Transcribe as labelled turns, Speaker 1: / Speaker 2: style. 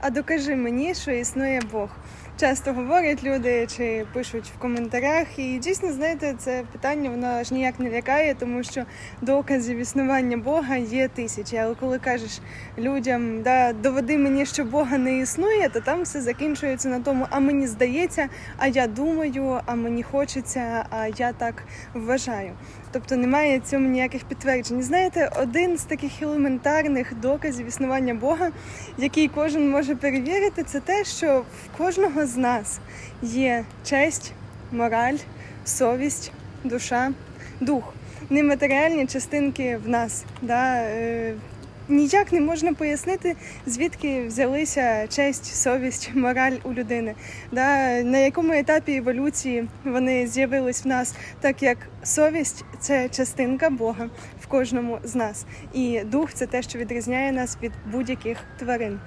Speaker 1: а докажи мені, що існує Бог. Часто говорять люди чи пишуть в коментарях, і дійсно, знаєте, це питання воно аж ніяк не лякає, тому що доказів існування Бога є тисячі. Але коли кажеш людям, да, доведи мені, що Бога не існує, то там все закінчується на тому, а мені здається, а я думаю, а мені хочеться, а я так вважаю. Тобто немає цьому ніяких підтверджень. Знаєте, один з таких елементарних доказів існування Бога, який кожен може перевірити, це те, що в кожного з нас є честь, мораль, совість, душа, дух, нематеріальні частинки в нас. Да? Е, Ніяк не можна пояснити, звідки взялися честь, совість, мораль у людини, да? на якому етапі еволюції вони з'явились в нас, так як совість це частинка Бога в кожному з нас, і дух це те, що відрізняє нас від будь-яких тварин.